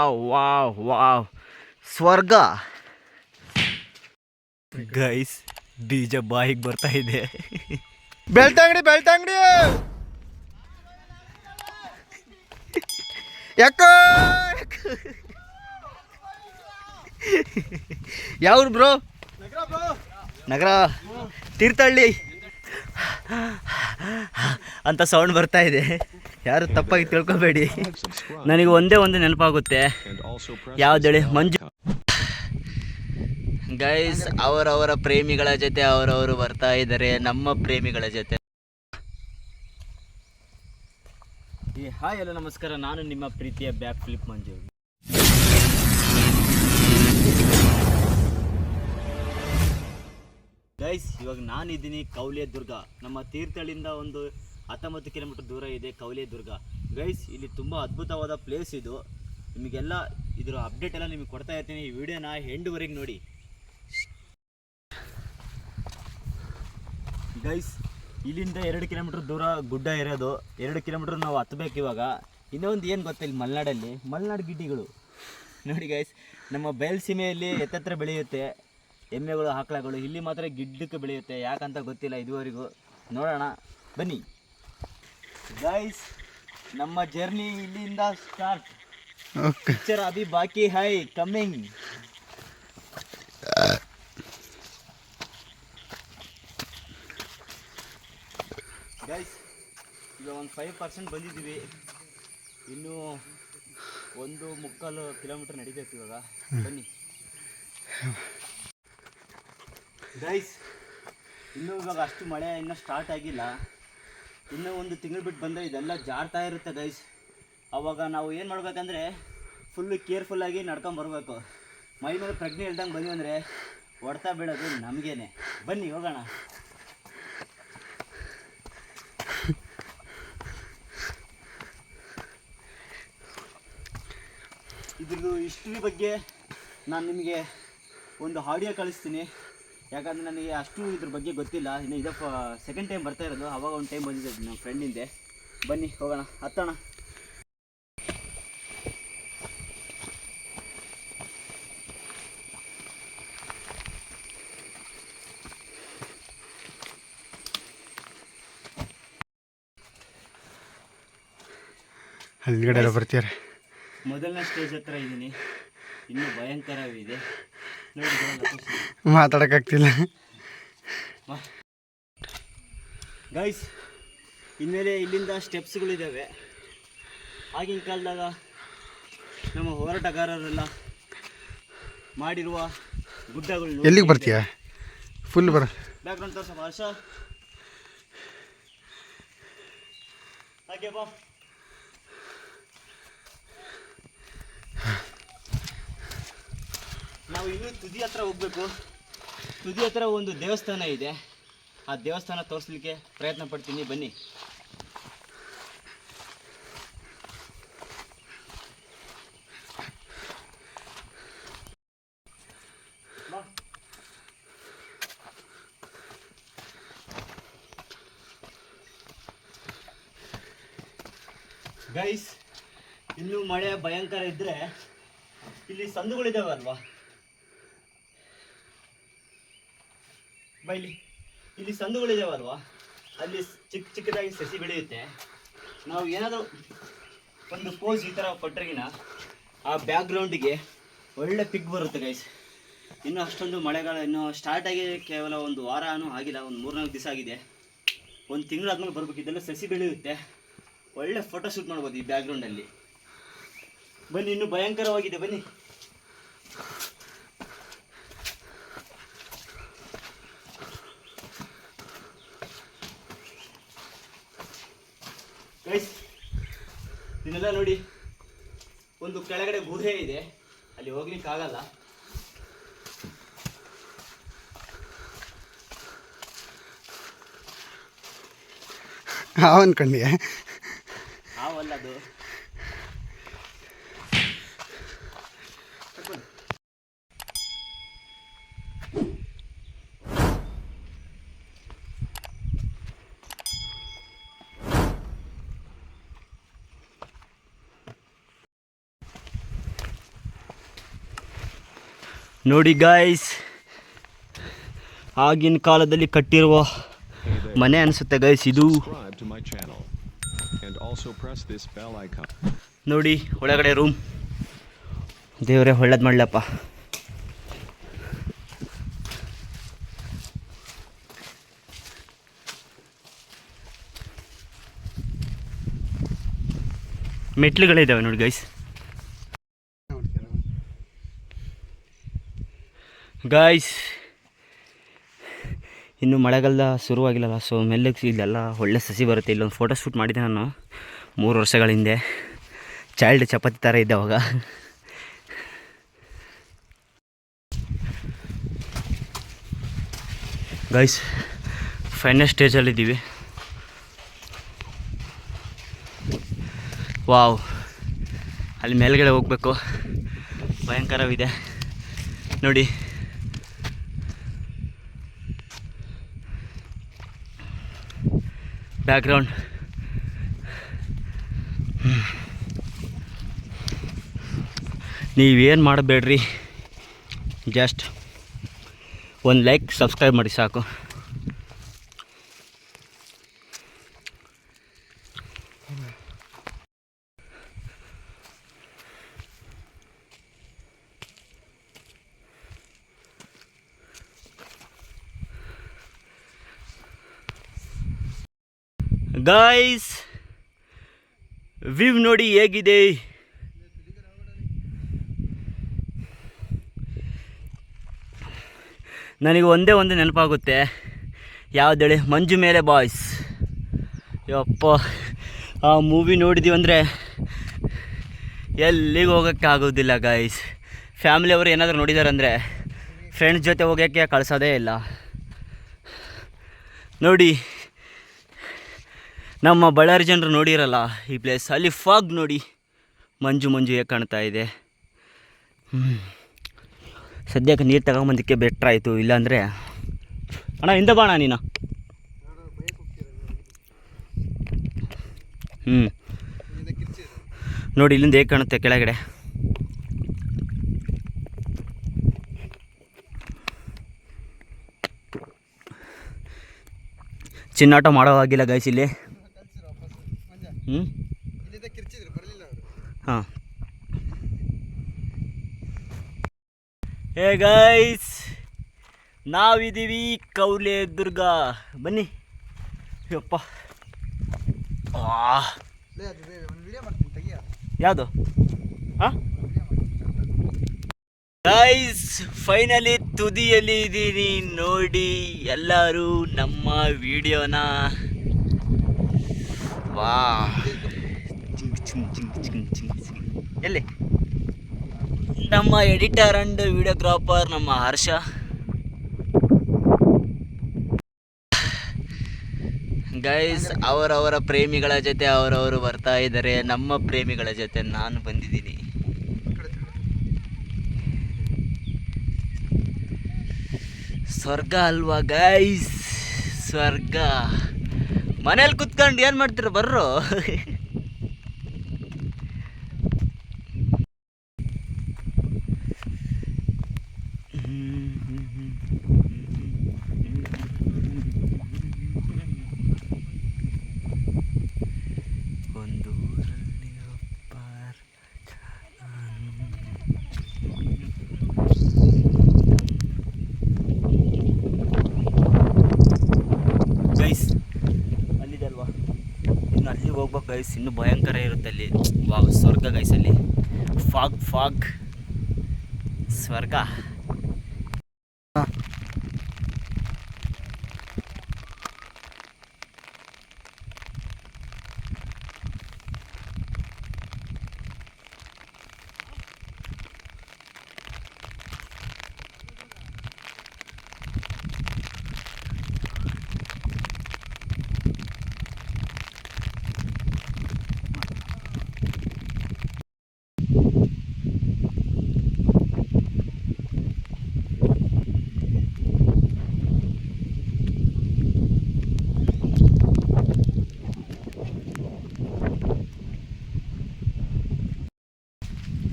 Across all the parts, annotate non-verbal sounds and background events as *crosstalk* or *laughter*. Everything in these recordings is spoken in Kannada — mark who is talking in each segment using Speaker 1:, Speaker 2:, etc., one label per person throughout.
Speaker 1: ವಾವ್ ವಾವ್ ಸ್ವರ್ಗ. ಗೈಸ್ ಬೀಜ ಬಾಯಿಗೆ ಬರ್ತಾ ಇದೆ.
Speaker 2: ಬೆಳ್ತಂಗಡಿ ಬೆಳ್ತಂಗಡಿ ಯಾಕೋ
Speaker 1: ಯಾವ್ರು ಬ್ರೋ? ನಗರ. ತೀರ್ಥಹಳ್ಳಿ. ಅಂತ ಸೌಂಡ್ ಬರ್ತಾ ಇದೆ. ಯಾರು ತಪ್ಪಾಗಿ ತಿಳ್ಕೊಬೇಡಿ. *laughs* ನನಗೆ ಒಂದೇ ಒಂದು ನೆನಪಾಗುತ್ತೆ. ಯಾವ್ದೇಳಿ ಮಂಜು. ಗೈಸ್ ಅವರವರ ಪ್ರೇಮಿಗಳ ಜೊತೆ ಅವರವರು ಬರ್ತಾ ಇದ್ದಾರೆ. ನಮ್ಮ ಪ್ರೇಮಿಗಳ ಜೊತೆ. ಹಾಯ್ ಎಲ್ಲ ನಮಸ್ಕಾರ. ನಾನು ನಿಮ್ಮ ಪ್ರೀತಿಯ ಬ್ಯಾಕ್ ಫ್ಲಿಪ್ ಮಂಜು. ಗೈಸ್ ಇವಾಗ ನಾನಿದ್ದೀನಿ ಕೌಲೆ ದುರ್ಗ ನಮ್ಮ ತೀರ್ಥಹಳ್ಳಿಯಿಂದ ಒಂದು ಹತ್ತೊಂಬತ್ತು ಕಿಲೋಮೀಟರ್ ದೂರ ಇದೆ ಕೌಲೆ ದುರ್ಗ ಗೈಸ್ ಇಲ್ಲಿ ತುಂಬ ಅದ್ಭುತವಾದ ಪ್ಲೇಸ್ ಇದು. ನಿಮಗೆಲ್ಲ ಇದರ ಅಪ್ಡೇಟ್ ಎಲ್ಲ ನಿಮಗೆ ಕೊಡ್ತಾ ಇರ್ತೀನಿ. ಈ ವಿಡಿಯೋನ ಎಂಡ್ವರೆಗೆ ನೋಡಿ. ಗೈಸ್ ಇಲ್ಲಿಂದ ಎರಡು ಕಿಲೋಮೀಟರ್ ದೂರ ಗುಡ್ಡ ಇರೋದು. ಎರಡು ಕಿಲೋಮೀಟರ್ ನಾವು ಹತ್ತಬೇಕು ಇವಾಗ. ಇನ್ನೊಂದು ಏನು ಗೊತ್ತಾ ಇಲ್ಲಿ ಮಲೆನಾಡಲ್ಲಿ? ಮಲೆನಾಡು ಗಿಡ್ಡಿಗಳು. ನೋಡಿ ಗೈಸ್ ನಮ್ಮ ಬಯಲುಸೀಮೆಯಲ್ಲಿ ಎತ್ತತ್ರ ಬೆಳೆಯುತ್ತೆ. ಎಮ್ಮೆಗಳು, ಆಕಳಗಳು, ಇಲ್ಲಿ ಮಾತ್ರ ಗಿಡ್ಡಕ್ಕೆ ಬೆಳೆಯುತ್ತೆ. ಯಾಕಂತ ಗೊತ್ತಿಲ್ಲ ಇದುವರೆಗೂ. ನೋಡೋಣ. ಬನ್ನಿ. ಗೈಸ್ ನಮ್ಮ ಜರ್ನಿ ಇಲ್ಲಿಂದ ಸ್ಟಾರ್ಟ್ ಪಿಕ್ಚರ್ ಅಭಿ ಬಾಕಿ ಹೈ ಕಮ್ಮಿಂಗ್ ಗೈಸ್ ಈಗ ಒಂದು ಫೈವ್ ಪರ್ಸೆಂಟ್ ಬಂದಿದ್ದೀವಿ. ಇನ್ನೂ ಒಂದು ಮುಕ್ಕಾಲು ಕಿಲೋಮೀಟರ್ ನಡಿಬೇಕು ಇವಾಗ. ಬನ್ನಿ. ಗೈಸ್ ಇನ್ನೂ ಇವಾಗ ಅಷ್ಟು ಮಳೆ ಇನ್ನೂ ಸ್ಟಾರ್ಟ್ ಆಗಿಲ್ಲ. ಇನ್ನೂ ಒಂದು ತಿಂಗಳು ಬಿಟ್ಟು ಬಂದರೆ ಇದೆಲ್ಲ ಜಾರ್ತಾ ಇರುತ್ತೆ ಗೈಸ್ ಅವಾಗ ನಾವು ಏನು ಮಾಡ್ಬೇಕಂದ್ರೆ ಫುಲ್ಲು ಕೇರ್ಫುಲ್ಲಾಗಿ ನಡ್ಕೊಂಬರ್ಬೇಕು ಮೈ ಮೇಲೆ ಪ್ರಜ್ಞೆ ಇಲ್ದಂಗೆ ಬಂದ್ವಿ ಅಂದರೆ ಹೊಡ್ತಾ ಬೀಳೋದು ನಮಗೇನೆ. ಬನ್ನಿ, ಹೋಗೋಣ. ಇದ್ರದ್ದು ಹಿಸ್ಟ್ರಿ ಬಗ್ಗೆ ನಾನು ನಿಮಗೆ ಒಂದು ಆಡಿಯೋ ಕಳಿಸ್ತೀನಿ. ಯಾಕಂದರೆ ನನಗೆ ಅಷ್ಟು ಇದ್ರ ಬಗ್ಗೆ ಗೊತ್ತಿಲ್ಲ. ಇನ್ನು ಇದು ಸೆಕೆಂಡ್ ಟೈಮ್ ಬರ್ತಾ ಇರೋದು. ಅವಾಗ ಒಂದು ಟೈಮ್ ಬಂದಿದ್ದೆ ನಮ್ಮ ಫ್ರೆಂಡಿಂದೆ ಬನ್ನಿ ಹೋಗೋಣ. ಹತ್ತೋಣ.
Speaker 2: ಅಲ್ಲಿಗಡೆ ಎಲ್ಲ ಬರ್ತೀರ
Speaker 1: ಮೊದಲನೇ ಸ್ಟೇಜ್ ಹತ್ರ ಇದ್ದೀನಿ ಇನ್ನೂ ಭಯಂಕರವಿದೆ. ನೋಡಿ
Speaker 2: ಮಾತಾಡೋಕ್ಕಾಗ್ತಿಲ್ಲ.
Speaker 1: ಗೈಸ್ ಇನ್ಮೇಲೆ ಇಲ್ಲಿಂದ ಸ್ಟೆಪ್ಸ್ಗಳಿದ್ದಾವೆ ಆಗಿನ ಕಾಲದಾಗ ನಮ್ಮ ಹೋರಾಟಗಾರರೆಲ್ಲ ಮಾಡಿರುವ ಗುಡ್ಡಗಳು
Speaker 2: ಎಲ್ಲಿಗೆ ಬರ್ತೀಯ? ಫುಲ್ ಬರ
Speaker 1: ಬ್ಯಾಕ್ಗ್ರೌಂಡ್ ತೋರ್ಸಪ್ಪ ಹರ್ಷ. ಹಾಗೆ ಬಾ. ನಾವು ಇನ್ನೂ ತುದಿ ಹತ್ರ ಹೋಗ್ಬೇಕು. ತುದಿ ಹತ್ರ ಒಂದು ದೇವಸ್ಥಾನ ಇದೆ. ಆ ದೇವಸ್ಥಾನ ತೋರಿಸ್ಲಿಕ್ಕೆ ಪ್ರಯತ್ನ ಪಡ್ತೀನಿ. ಬನ್ನಿ. ಗೈಸ್ ಇನ್ನು ಮಳೆ ಭಯಂಕರ ಇದ್ರೆ ಇಲ್ಲಿ ಸಂದುಗಳಿದಾವೆ ಬೈಲಿ ಇಲ್ಲಿ. ಸಂದುಗಳಿದಾವಲ್ವಾ ಅಲ್ಲಿ ಚಿಕ್ಕ ಚಿಕ್ಕದಾಗಿ ಸಸಿ ಬೆಳೆಯುತ್ತೆ. ನಾವು ಏನಾದರೂ ಒಂದು ಪೋಸ್ ಈ ಥರ ಕೊಟ್ಟರೆಗಿನ ಆ ಬ್ಯಾಕ್ಗ್ರೌಂಡಿಗೆ ಒಳ್ಳೆ ಪಿಕ್ ಬರುತ್ತೆ ಗೈಸ್ ಇನ್ನೂ ಅಷ್ಟೊಂದು ಮಳೆಗಾಲ, ಇನ್ನೂ ಸ್ಟಾರ್ಟ್ ಆಗಿ ಕೇವಲ ಒಂದು ವಾರನೂ ಆಗಿಲ್ಲ, ಒಂದು ಮೂರ್ನಾಲ್ಕು ದಿವಸ ಆಗಿದೆ. ಒಂದು ತಿಂಗಳಾದ್ಮೇಲೆ ಬರ್ಬೇಕು, ಇದೆಲ್ಲ ಸಸಿ ಬೆಳೆಯುತ್ತೆ. ಒಳ್ಳೆ ಫೋಟೋ ಶೂಟ್ ಮಾಡ್ಬೋದು ಈ ಬ್ಯಾಕ್ಗ್ರೌಂಡಲ್ಲಿ ಬನ್ನಿ, ಇನ್ನೂ ಭಯಂಕರವಾಗಿದೆ, ಬನ್ನಿ. ಗೈಸ್ ನೋಡಿ ಒಂದು ಕೆಳಗಡೆ ಗುಹೆ ಇದೆ. ಅಲ್ಲಿ ಹೋಗ್ಲಿಕ್ಕೆ ಆಗಲ್ಲ.
Speaker 2: ಹಾವು
Speaker 1: ನೋಡಿ ಗಾಯ್ಸ್ ಆಗಿನ ಕಾಲದಲ್ಲಿ ಕಟ್ಟಿರುವ ಮನೆ ಅನಿಸುತ್ತೆ ಗೈಸ್ ಇದು. ನೋಡಿ ಒಳಗಡೆ ರೂಮ್ ದೇವರೇ ಒಳ್ಳೇದು ಮಾಡಲಪ್ಪ. ಮೆಟ್ಲುಗಳಿದ್ದಾವೆ ನೋಡಿ ಗೈಸ್ ಗಾಯ್ಸ್ ಇನ್ನು ಮಳೆಗಾಲದ ಶುರುವಾಗಿಲ್ಲಲ್ಲ ಸೊ ಮೆಲ್ಲಕ್ಕೆ ಇಲ್ಲೆಲ್ಲ ಒಳ್ಳೆ ಸಸಿ ಬರುತ್ತೆ. ಇಲ್ಲೊಂದು ಫೋಟೋ ಶೂಟ್ ಮಾಡಿದೆ ನಾನು ಮೂರು ವರ್ಷಗಳ ಹಿಂದೆ. ಚೈಲ್ಡ್ ಚಪಾತಿ ಥರ ಇದ್ದೆ ಅವಾಗ. ಗಾಯ್ಸ್ ಫೈನಲ್ ಸ್ಟೇಜಲ್ಲಿದ್ದೀವಿ ವಾವ್ ಅಲ್ಲಿ ಮೇಲ್ಗಡೆ ಹೋಗಬೇಕು. ಭಯಂಕರವಿದೆ. ನೋಡಿ. ಬ್ಯಾಕ್ಗ್ರೌಂಡ್ ನೀವೇನು ಮಾಡಬೇಡ್ರಿ? ಜಸ್ಟ್ ಒಂದು ಲೈಕ್ ಸಬ್ಸ್ಕ್ರೈಬ್ ಮಾಡಿ ಸಾಕು. ಗಾಯ್ಸ್ ವಿವ್ ನೋಡಿ ಹೇಗಿದೆ? ನನಗೆ ಒಂದೇ ಒಂದು ನೆನಪಾಗುತ್ತೆ. ಯಾವುದೇಳಿ? ಮಂಜು ಮೇಲೆ ಬಾಯ್ಸ್ ಯಪ್ಪ, ಆ ಮೂವಿ ನೋಡಿದೀವಿ ಅಂದರೆ ಎಲ್ಲಿಗೆ ಹೋಗೋಕ್ಕೆ ಆಗೋದಿಲ್ಲ ಗಾಯ್ಸ್ ಫ್ಯಾಮಿಲಿಯವರು ಏನಾದರೂ ನೋಡಿದ್ದಾರೆ ಅಂದರೆ ಫ್ರೆಂಡ್ಸ್ ಜೊತೆ ಹೋಗೋಕ್ಕೆ ಕಳಿಸೋದೇ ಇಲ್ಲ. ನೋಡಿ ನಮ್ಮ ಬಳ್ಳಾರಿ ಜನರು ನೋಡಿರಲ್ಲ, ಈ ಪ್ಲೇಸ್ ಅಲ್ಲಿ ಫಾಗ್ ನೋಡಿ ಮಂಜು ಮಂಜು ಹೇಗೆ ಕಾಣ್ತಾ ಇದೆ. ಸದ್ಯಕ್ಕೆ ನೀರು ತಗೊಂಬಂದಕ್ಕೆ ಬೆಟ್ರ್ ಆಯಿತು, ಇಲ್ಲಾಂದರೆ. ಅಣ್ಣ, ಹಿಂದೆ ಬಾಣ ನೀನು. ಹ್ಞೂ ನೋಡಿ, ಇಲ್ಲಿಂದ ಹೇಗೆ ಕಾಣುತ್ತೆ ಕೆಳಗಡೆ. ಚಿನ್ನಾಟ ಮಾಡೋ ಆಗಿಲ್ಲ ಗೈಸ್ ಇಲ್ಲಿ. ಹ್ಞೂ ಹಾಂ. ಹೇ ಗೈಸ್ ನಾವಿದ್ದೀವಿ ಕೌಲೆ ದುರ್ಗ ಬನ್ನಿ. ಯಪ್ಪ. ಯಾವುದು? ಹಾಂ? ಗೈಸ್ ಫೈನಲಿ ತುದಿಯಲ್ಲಿ ಇದ್ದೀನಿ. ನೋಡಿ ಎಲ್ಲರೂ ನಮ್ಮ ವಿಡಿಯೋನ ವಾ. ಎಲ್ಲಿ? ನಮ್ಮ ಎಡಿಟರ್ ಅಂಡ್ ವಿಡಿಯೋಗ್ರಾಫರ್ ನಮ್ಮ ಹರ್ಷ. ಗೈಸ್ ಅವರವರ ಪ್ರೇಮಿಗಳ ಜೊತೆ ಅವರವರು ಬರ್ತಾ ಇದ್ದಾರೆ. ನಮ್ಮ ಪ್ರೇಮಿಗಳ ಜೊತೆ ನಾನು ಬಂದಿದ್ದೀನಿ. ಸ್ವರ್ಗ ಅಲ್ವಾ ಗೈಸ್ ಸ್ವರ್ಗ. ಮನೇಲಿ ಕುತ್ಕೊಂಡು ಏನು ಮಾಡ್ತೀರ ಬರ್ರೋ ಒಂದು ಊರಲ್ಲಿ ಒಬ್ಬ ಗೈಸ್ ಅಲ್ಲಿದೆ ಅಲ್ವಾ ಇನ್ನು ಅಲ್ಲಿಗೆ ಹೋಗ್ಬೇಕು ಗೈಸ್ ಇನ್ನು ಭಯಂಕರ ಇರುತ್ತೆ ಅಲ್ಲಿ. ಸ್ವರ್ಗ ಗೈಸಲ್ಲಿ ಫಾಗ್ ಫಾಗ್. ಸ್ವರ್ಗ.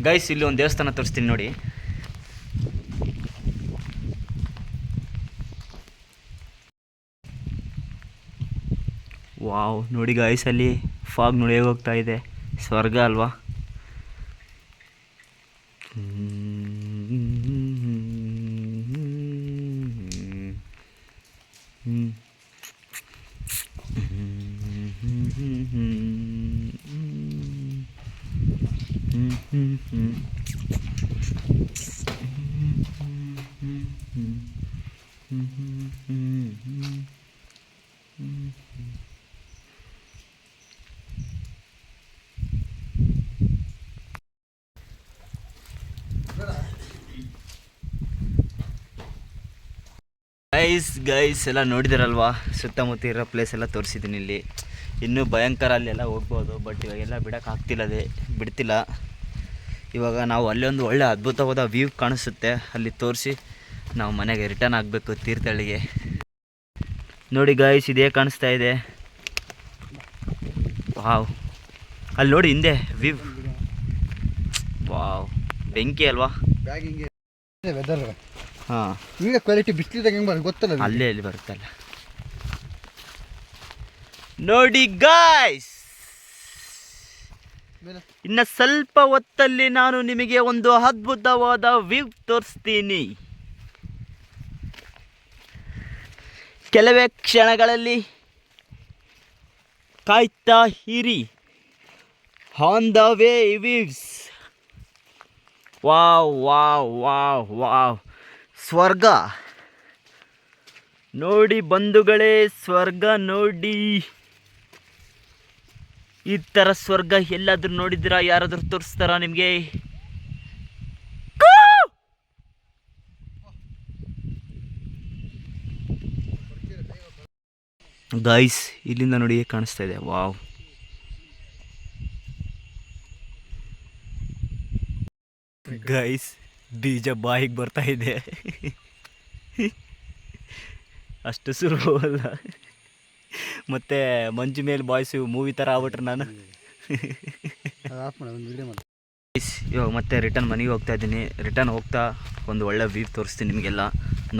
Speaker 1: ಗೈಸ್ ಇಲ್ಲಿ ಒಂದು ದೇವಸ್ಥಾನ ತೋರಿಸ್ತೀನಿ ನೋಡಿ ವಾವ್ ನೋಡಿ ಗೈಸ್ ಅಲ್ಲಿ ಫಾಗ್ ನೋಡಿ ಹೋಗ್ತಾ ಇದೆ ಸ್ವರ್ಗ ಅಲ್ವಾ ಹ್ಞೂ ಗೈಸ್ ಗೈಸ್ ಎಲ್ಲ ನೋಡಿದಿರಲ್ವಾ? ಸುತ್ತಮುತ್ತ ಇರೋ ಪ್ಲೇಸ್ ಎಲ್ಲ ತೋರಿಸಿದ್ದೀನಿ ಇಲ್ಲಿ. ಇನ್ನೂ ಭಯಂಕರ ಅಲ್ಲೆಲ್ಲ ಹೋಗ್ಬೋದು ಬಟ್ ಇವಾಗೆಲ್ಲ ಬಿಡೋಕ್ಕಾಗ್ತಿಲ್ಲದೆ ಬಿಡ್ತಿಲ್ಲ. ಇವಾಗ ನಾವು ಅಲ್ಲೊಂದು ಒಳ್ಳೆ ಅದ್ಭುತವಾದ ವ್ಯೂ ಕಾಣಿಸುತ್ತೆ. ಅಲ್ಲಿ ತೋರಿಸಿ ನಾವು ಮನೆಗೆ ರಿಟರ್ನ್ ಆಗಬೇಕು ತೀರ್ಥಹಳ್ಳಿಗೆ. ನೋಡಿ ಗಾಯ್ಸ್ ಇದೇ ಕಾಣಿಸ್ತಾ ಇದೆ. ವಾವ್ ಅಲ್ಲಿ ನೋಡಿ ಹಿಂದೆ ವ್ಯೂ ವಾವ್ ಬೆಂಕಿ ಅಲ್ವಾ? ಹಾಂ.
Speaker 2: ಕ್ವಾಲಿಟಿ ಬಿಸಿಲಿದಾಗ ಹೆಂಗೆ ಬರೋದು ಗೊತ್ತಲ್ಲ?
Speaker 1: ಅಲ್ಲೇ ಅಲ್ಲಿ ಬರುತ್ತಲ್ಲ. ನೋಡಿ ಗಾಯ್ಸ್. ಇನ್ನು ಸ್ವಲ್ಪ ಹೊತ್ತಲ್ಲಿ ನಾನು ನಿಮಗೆ ಒಂದು ಅದ್ಭುತವಾದ ವ್ಯೂ ತೋರಿಸ್ತೀನಿ. ಕೆಲವೇ ಕ್ಷಣಗಳಲ್ಲಿ ಕಾಯ್ತಾ ಇರಿ. On the way views wow wow wow wow. ಸ್ವರ್ಗ. ನೋಡಿ ಬಂಧುಗಳೇ, ಸ್ವರ್ಗ ನೋಡಿ. ಈ ತರ ಸ್ವರ್ಗ ಎಲ್ಲಾದ್ರೂ ನೋಡಿದ್ದೀರಾ? ಯಾರಾದ್ರೂ ತೋರಿಸ್ತಾರಾ ನಿಮಗೆ? ಗಾಯ್ಸ್ ಇಲ್ಲಿಂದ ನೋಡಿ ಕಾಣಿಸ್ತಾ ಇದೆ. ವಾವ್ ಗೈಸ್ ಬೀಜ ಬಾಯಿಗೆ ಬರ್ತಾ ಇದೆ. ಅಷ್ಟು ಸುಲಭ ಅಲ್ಲ ಮತ್ತೆ ಮಂಜು ಮೇಲೆ ಬಾಯ್ಸು ಮೂವಿ ಥರ ಆಗ್ಬಿಟ್ರೆ ನಾನು. ಇವಾಗ ಮತ್ತೆ ರಿಟರ್ನ್ ಮನೆಗೆ ಹೋಗ್ತಾ ಇದ್ದೀನಿ. ರಿಟರ್ನ್ ಹೋಗ್ತಾ ಒಂದು ಒಳ್ಳೆ ವ್ಯೂ ತೋರಿಸ್ತೀನಿ ನಿಮಗೆಲ್ಲ.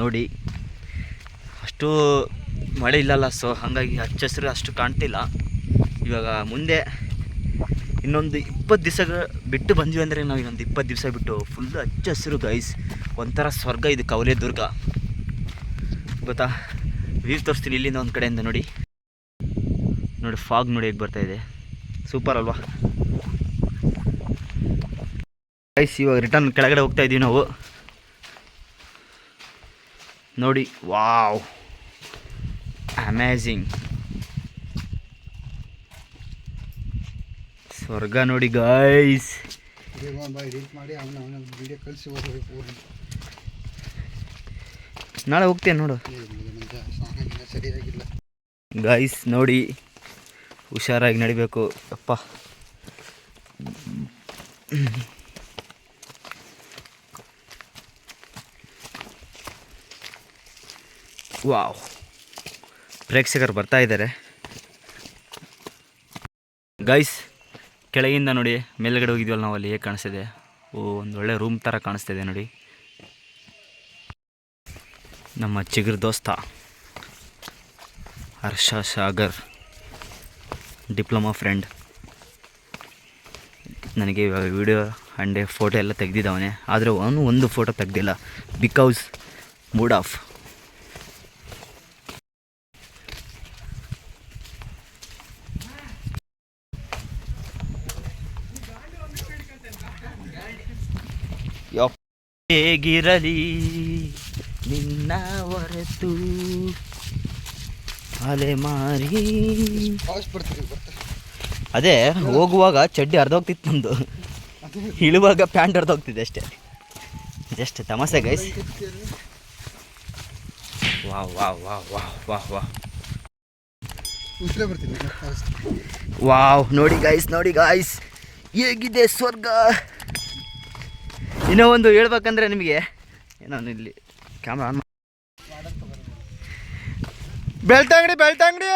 Speaker 1: ನೋಡಿ ಅಷ್ಟು ಮಳೆ ಇಲ್ಲಲ್ಲ ಸೊ ಹಾಗಾಗಿ ಹಚ್ಚ ಹಸಿರು ಅಷ್ಟು ಕಾಣ್ತಿಲ್ಲ. ಇವಾಗ ಮುಂದೆ ಇನ್ನೊಂದು ಇಪ್ಪತ್ತು ದಿವಸ ಬಿಟ್ಟು ಬಂದ್ವಿ ಅಂದರೆ ನಾವು ಇನ್ನೊಂದು ಇಪ್ಪತ್ತು ದಿವಸ ಬಿಟ್ಟು ಫುಲ್ ಹಚ್ಚ ಹಸಿರು ಗೈಸ್ ಒಂಥರ ಸ್ವರ್ಗ ಇದು ಕವಲೆ ದುರ್ಗ. ಗೊತ್ತಾ? ವ್ಯೂ ತೋರಿಸ್ತೀನಿ ಇಲ್ಲಿಂದ ಒಂದು ಕಡೆಯಿಂದ ನೋಡಿ. ನೋಡಿ ಫಾಗ್ ನೋಡಿ ಹೇಗೆ ಬರ್ತಾ ಇದೆ. ಸೂಪರ್ ಅಲ್ವಾ? ಗೈಸ್ ಇವಾಗ ರಿಟರ್ನ್ ಕೆಳಗಡೆ ಹೋಗ್ತಾ ಇದ್ದೀವಿ ನಾವು. ನೋಡಿ ವಾವ್ ಅಮೇಝಿಂಗ್ ಸ್ವರ್ಗ ನೋಡಿ ಗೈಸ್ ನಾಳೆ ಹೋಗ್ತೇನೆ ನೋಡು. ಗೈಸ್ ನೋಡಿ. ಹುಷಾರಾಗಿ ನಡಿಬೇಕು. ಅಪ್ಪ. ವಾವ್. ಪ್ರೇಕ್ಷಕರು ಬರ್ತಾ ಇದ್ದಾರೆ. ಗೈಸ್ ಕೆಳಗಿಂದ ನೋಡಿ, ಮೇಲ್ಗಡೆ ಹೋಗಿದ್ವಲ್ಲ ನಾವು, ಅಲ್ಲಿ ಹೇಗೆ ಕಾಣಿಸ್ತಿದೆ? ಓ, ಒಂದು ಒಳ್ಳೆ ರೂಮ್ ಥರ ಕಾಣಿಸ್ತಿದೆ ನೋಡಿ. ನಮ್ಮ ಚಿಗುರು ದೋಸ್ತ ಹರ್ಷ ಸಾಗರ್. Diploma friend. ನನಗೆ ವಿಡಿಯೋ ಅಂಡೆ ಫೋಟೋ ಎಲ್ಲ ತೆಗ್ದಿದ್ದವನೇ. ಆದರೆ ಅವನು ಒಂದು ಫೋಟೋ ತೆಗ್ದಿಲ್ಲ. ಬಿಕಾಸ್ ಮೂಡ್ ಆಫ್ ಹೇಗಿರಲಿ? ನಿನ್ನ ಹೊರತು ಅಲೆಮಾರಿ
Speaker 2: ಮಾರಿ.
Speaker 1: ಅದೇ, ಹೋಗುವಾಗ ಚಡ್ಡಿ ಅರ್ಧೋಗ್ತಿತ್ತು ನಮ್ಮದು ಇಳುವಾಗ ಪ್ಯಾಂಟ್ ಅರ್ಧೋಗ್ತಿದೆ ಅಷ್ಟೇ. ಜಸ್ಟ್ ತಮಾಸೆ ಗೈಸ್ ವಾ ವಾ ವಾ ವಾ ವಾ ವಾ ವಾವ್, ನೋಡಿ ಗಾಯ್ಸ್ ನೋಡಿ ಗಾಯ್ಸ್ ಹೇಗಿದೆ ಸ್ವರ್ಗ? ಇನ್ನೂ ಒಂದು ಹೇಳ್ಬೇಕಂದ್ರೆ ನಿಮಗೆ, ಏನೋ ಇಲ್ಲಿ ಕ್ಯಾಮ್ರಾ ಆನ್
Speaker 3: ಬೆಳ್ತ ಅಂಗಡಿ ಬೆಳ್ತ ಅಂಗಡಿ.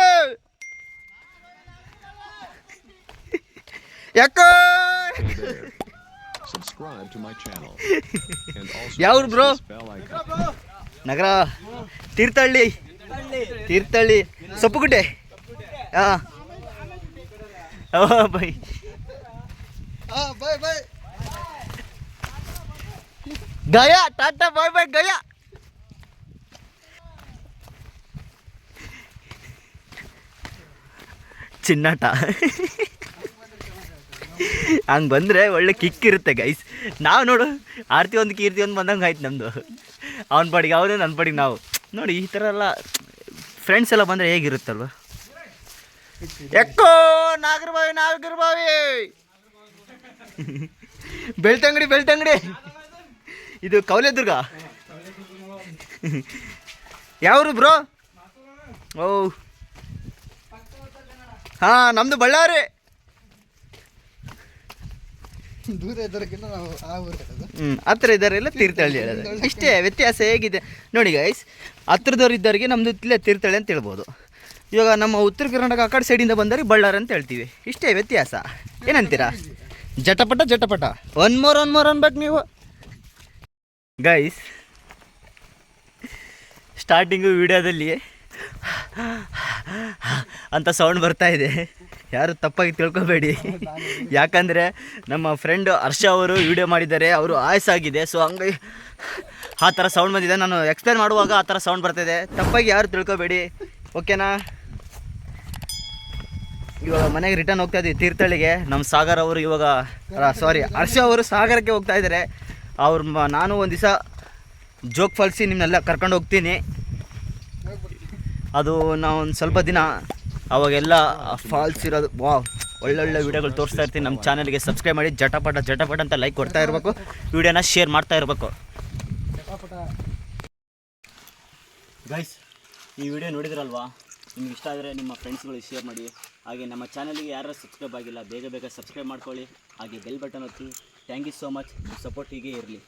Speaker 3: ಯಾಕ?
Speaker 1: ಯಾವ್ರ್
Speaker 3: ಬ್ರೋ
Speaker 1: ನಗರ ತೀರ್ಥಹಳ್ಳಿ. ತೀರ್ಥಹಳ್ಳಿ. ಸೊಪ್ಪುಗುಡ್ಡೆ
Speaker 2: ಆ ಆ
Speaker 1: ಗಯಾ ಟಾಟಾ ಬಾಯ್ ಬಾಯ್ ಗಯಾ. ಚಿನ್ನಾಟ. ಹಂಗೆ ಬಂದರೆ ಒಳ್ಳೆ ಕಿಕ್ ಇರುತ್ತೆ ಗೈಸ್ ನಾವು ನೋಡು, ಆರ್ತಿ ಒಂದು ಕೀರ್ತಿ ಒಂದು ಬಂದಂಗೆ ಆಯ್ತು ನಮ್ಮದು ಅವನ ಪಾಡಿಗೆ ಅವನೇ ನನ್ನ ಪಾಡಿಗೆ ನಾವು. ನೋಡಿ, ಈ ಥರ ಎಲ್ಲ ಫ್ರೆಂಡ್ಸ್ ಎಲ್ಲ ಬಂದರೆ ಹೇಗಿರುತ್ತಲ್ವ? ಎಕ್ಕೋ, ನಾಗರಬಾವಿ ನಾಗರಬಾವಿ! ಬೆಳ್ತಂಗಡಿ ಬೆಳ್ತಂಗಡಿ! ಇದು ಕೌಲೆದುರ್ಗ. ಯಾವ್ರು ಬ್ರೋ? ಓ ಹಾಂ ನಮ್ಮದು ಬಳ್ಳಾರಿ.
Speaker 2: ದೂರ ಇದ್ದೋರಕ್ಕಿಂತ ನಾವು ಆ ಊರು
Speaker 1: ಹತ್ರ ಇದ್ದಾರೆಲ್ಲ ತೀರ್ಥಹಳ್ಳಿ ಹೇಳೋದು. ಇಷ್ಟೇ ವ್ಯತ್ಯಾಸ ಹೇಗಿದೆ. ನೋಡಿ ಗೈಸ್ ಹತ್ರದವ್ರು ಇದ್ದವ್ರಿಗೆ ನಮ್ಮದು ಇಲ್ಲೇ ತೀರ್ಥಹಳ್ಳಿ ಅಂತ ಹೇಳ್ಬೋದು. ಇವಾಗ ನಮ್ಮ ಉತ್ತರ ಕರ್ನಾಟಕ ಆ ಕಡೆ ಸೈಡಿಂದ ಬಂದವ್ರಿಗೆ ಬಳ್ಳಾರಿ ಅಂತ ಹೇಳ್ತೀವಿ. ಇಷ್ಟೇ ವ್ಯತ್ಯಾಸ. ಏನಂತೀರಾ? ಜಟಪಟ ಜಟಪಟ. ಒನ್ ಮೋರ್ ಒನ್ ಮೋರ್ ಅನ್ಬೇಕು ನೀವು. ಗೈಸ್ ಸ್ಟಾರ್ಟಿಂಗು ವಿಡಿಯೋದಲ್ಲಿ ಅಂತ ಸೌಂಡ್ ಬರ್ತಾ ಇದೆ. ಯಾರು ತಪ್ಪಾಗಿ ತಿಳ್ಕೊಬೇಡಿ. ಯಾಕಂದರೆ ನಮ್ಮ ಫ್ರೆಂಡ್ ಹರ್ಷ ಅವರು ವಿಡಿಯೋ ಮಾಡಿದ್ದಾರೆ, ಅವರು ಆಗಿದೆ ಸೊ ಹಂಗಾಗಿ ಆ ಥರ ಸೌಂಡ್ ಬಂದಿದೆ. ನಾನು ಎಕ್ಸ್ಪ್ಲೇನ್ ಮಾಡುವಾಗ ಆ ಥರ ಸೌಂಡ್ ಬರ್ತಾಯಿದೆ ತಪ್ಪಾಗಿ ಯಾರು ತಿಳ್ಕೊಬೇಡಿ. ಓಕೆನಾ ಇವಾಗ ಮನೆಗೆ ರಿಟರ್ನ್ ಹೋಗ್ತಾ ಇದ್ದೀವಿ ತೀರ್ಥಹಳ್ಳಿಗೆ. ನಮ್ಮ ಸಾಗರ್ ಅವರು ಇವಾಗ ಸಾರಿ ಹರ್ಷ ಅವರು ಸಾಗರಕ್ಕೆ ಹೋಗ್ತಾ ಇದ್ದಾರೆ. ಅವ್ರು ನಾನು ಒಂದು ದಿವಸ ಜೋಗ್ ಫಾಲ್ಸಿ ನಿಮ್ಮನ್ನೆಲ್ಲ ಕರ್ಕೊಂಡು ಹೋಗ್ತೀನಿ. ಅದು ನಾವು ಒಂದು ಸ್ವಲ್ಪ ದಿನ ಅವಾಗೆಲ್ಲ ಫಾಲ್ಸ್ ಇರೋದು. ವಾ ಒಳ್ಳೊಳ್ಳೆ ವಿಡಿಯೋಗಳು ತೋರಿಸ್ತಾ ಇರ್ತೀನಿ. ನಮ್ಮ ಚಾನಲ್ಗೆ ಸಬ್ಸ್ಕ್ರೈಬ್ ಮಾಡಿ, ಜಟಪಟ ಜಟಪಟ ಅಂತ ಲೈಕ್ ಕೊಡ್ತಾ ಇರಬೇಕು. ವಿಡಿಯೋನ ಶೇರ್ ಮಾಡ್ತಾ ಇರಬೇಕು. ಗೈಸ್ ಈ ವಿಡಿಯೋ ನೋಡಿದ್ರಲ್ವಾ? ನಿಮ್ಗೆ ಇಷ್ಟ ಆದರೆ ನಿಮ್ಮ ಫ್ರೆಂಡ್ಸ್ಗಳಿಗೆ ಶೇರ್ ಮಾಡಿ. ಹಾಗೆ ನಮ್ಮ ಚಾನಲ್ಗೆ ಯಾರು ಸಬ್ಸ್ಕ್ರೈಬ್ ಆಗಿಲ್ಲ, ಬೇಗ ಬೇಗ ಸಬ್ಸ್ಕ್ರೈಬ್ ಮಾಡ್ಕೊಳ್ಳಿ. ಹಾಗೆ ಬೆಲ್ ಬಟನ್ ಒತ್ತಿ. Thank you so much support ಹೀಗೆ ಇರಲಿ.